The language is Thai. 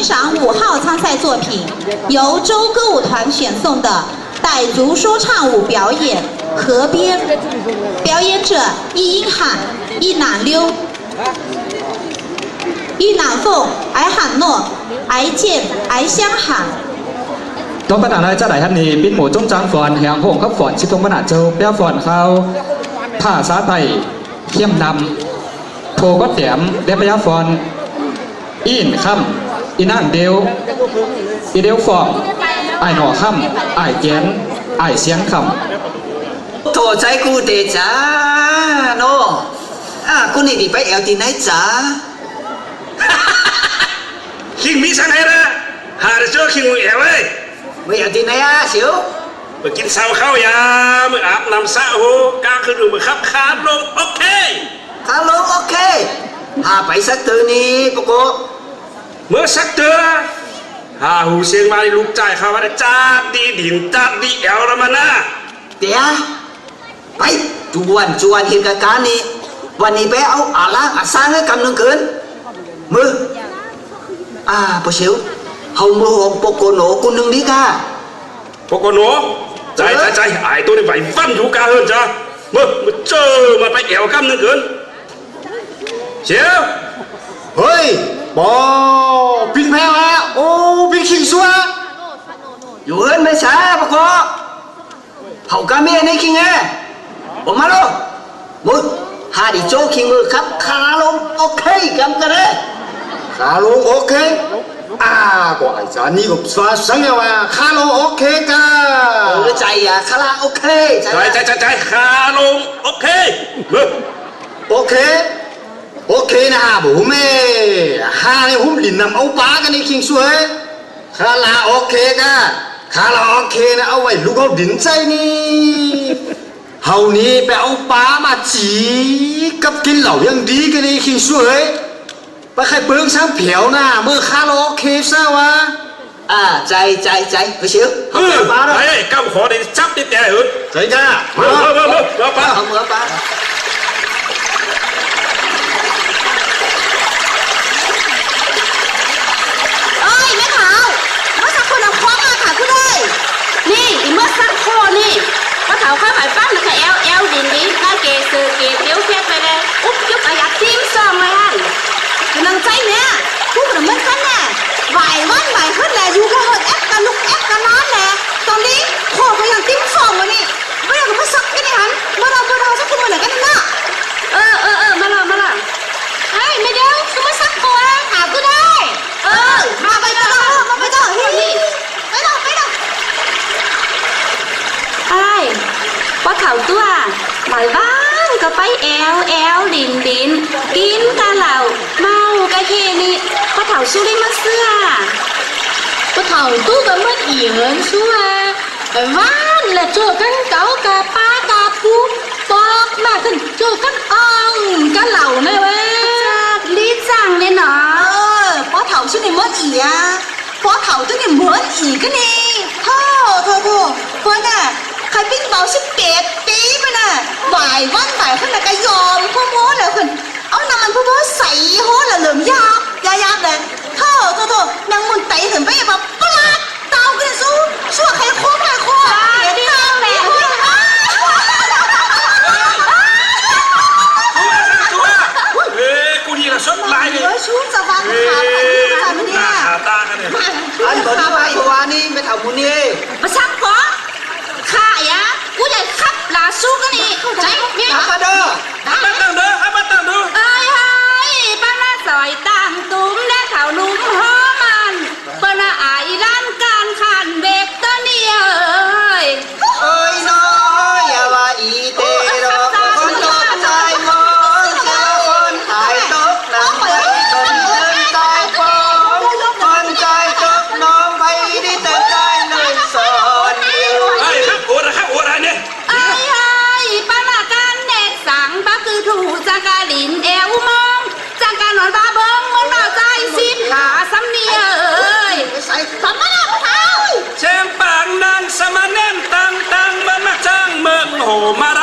欣赏五号参赛作品，由州歌舞团选送的傣族说唱舞表演《河边》，表演者一英罕、一娜妞、一娜凤，爱喊诺，爱捡爱相喊。东巴纳纳在傣汉里，边磨中转粉，养红卡粉，西东巴纳州白粉烤，塔沙泰，纤林，托戈点，白雅粉，伊坎。 ก็แต้มเดบยาฟอนอินคำอีนั่งเดียวอีเดียวฟองไอายหน่อคำไอายแกนไอายเสียงคโถใจกูเดจ้าโนอะกูนี่ดิไปแอลที่ไหนจ้าคิงมีสังไงนะหาเจอคิงมือแอวเว้ยไปแอลที่ไหนอะเสียวไปกินเสาข้าวยามืออาบน้ำสระโหกลางคืนดูมือขับคานลงโอเคฮัลโหลโอเคหาไปสักตัวนี้ปะโก เมื่อสักเดือหาหูเสียงมาในลูกใจเขาว่าจ้าดีดินจ้าดีแอวแล้วมันนะเดี๋ยวไปจวนจวนเหตุการณ์นี้วันนี้ไปเอาอาล้างอาสร้างให้กำลังเกินมืออ่าปะเสียวเฮามือหงปกโกโหนกูนึงดีก้าพวกคนหนูใจใจใจไอ้ตัวนี้ไหวฟันอยู่กลางเฮิรนจ้าเมื่อมื่อเจอมาไปแอวกำนึงเกินเชียว เฮ้ยบอพินแพ้วะโอ้พินขิงซัวอยู่เฮิรนไม่ช้าปะโกเฮากาเมียในคิงไงออกมาลูกมือหาดิโจคิงมือครับขาลงโอเคกำกันเลยขาลงโอเคอ่ากว่าไอ้จานี่ก็สวาสังเกตว่าขาลงโอเคกาเออใจอะคาราโอเคใจใจใจใจใจขาลงโอเคเมื่อโอเค โอเคนะฮะบุแม่ฮาเนี่ยหุ่มลินนำเอาปลากันในคิงซัวขาลาโอเคกาขาลาโอเคนะเอาไว้ลูกเอาดินใจนี่เฮานี้ไปเอาปลามาจีกับกินเหล่ายังดีกันในคิงซัวเฮ้ยไปใครเปลืองช่างเผียวนะเมื่อคาราโอเคซะวะอ่าใจใจใจไปเชียวเออไอ้ก้าวขอได้จับติดแต่เออใจจ้าเมื่อเมื่อเมื่อเมื่อป้าเอามือปา เอ้ยแม่ขาวเมื่อสักคนเอาคว้ามาค่ะคุณเอ้ย นี่อีเมื่อสักโคนี่ก็ เถาข้าวหมายปั้นนะคะแอลแอลดินดิน่าเกเซอเกเตี้ยวเฟียไปเลยอุ๊บยุบอายัดจิ้มซองไว้ฮั่นกำลังใจเนี่ยพูดเหมือนกันแน่ไหววันไหวขึ้นแหละอยู่ก็หดแอปกันลุกแอปกันนอนแหละตอนนี้โคก็ยังติ้มฟองมานี่ไม่อยากมาสักกันนี่หันเมื่อเราเมื่อเราสักคนมาไหนกันน่ะ เออเออเออมาละมาละ เฮ้ยไม่เดียวคือมาสักคนถามก็ได้ เออ มาไปต่อมาไปต่อเฮ้ยไปต่อไปต่อ ไอ้ว่าเถาตัว หมายบ้านก็ไปแอลแอลดินดินกินกะเหล่าเมากะเคนี่ก็เถาสู้ได้มาเสื้อก็เท่าตู้กันเมื่ออีเหินชัวไปว่านและเจอกันเก๋ากับป้ากับปูปอกมากันเจอกันอ่องกันเหล่าเนี่เว้ยลีจังเลยเนาะเออพอเถาชื่อนี่มดอีอะพอเถาตัวนี่เหมือนอีกันนี่โธ่โธ่โธ่เพื่อนน่ะใครปิ้งเบาสิเจ็ด บ่ายวันบ่ายขึ้นน่ะก็ยอมพ่อโม้เลยคุณเอาน้ำมันพ่อโม้ใส่โหละเหลือมยาบยายับเลยโธ่โธ่โธ่นางมุนไตถึงไปแบบปลาดเตากันสู้ชั่วใครโค้งใครโค้งเสียทางเลยตัวเอ้กูนี่ละสดลายเลยเฮ้ยชูจะฟังเอ้ขาใครที่ทำหเนี่ยน้าขาตากันเนี่ยอันบนที่ว่าตัวนี้ไม่ทำมุนี่มาสักก่อนข้ายะกูจะขับลา สู้กันนี่ใจเนี่ยทำมาเด้อให้มาตั้งเด้อให้มาตั้งเด้อ เอ้ยเฮ้ยป้าละซอยต่า ท้า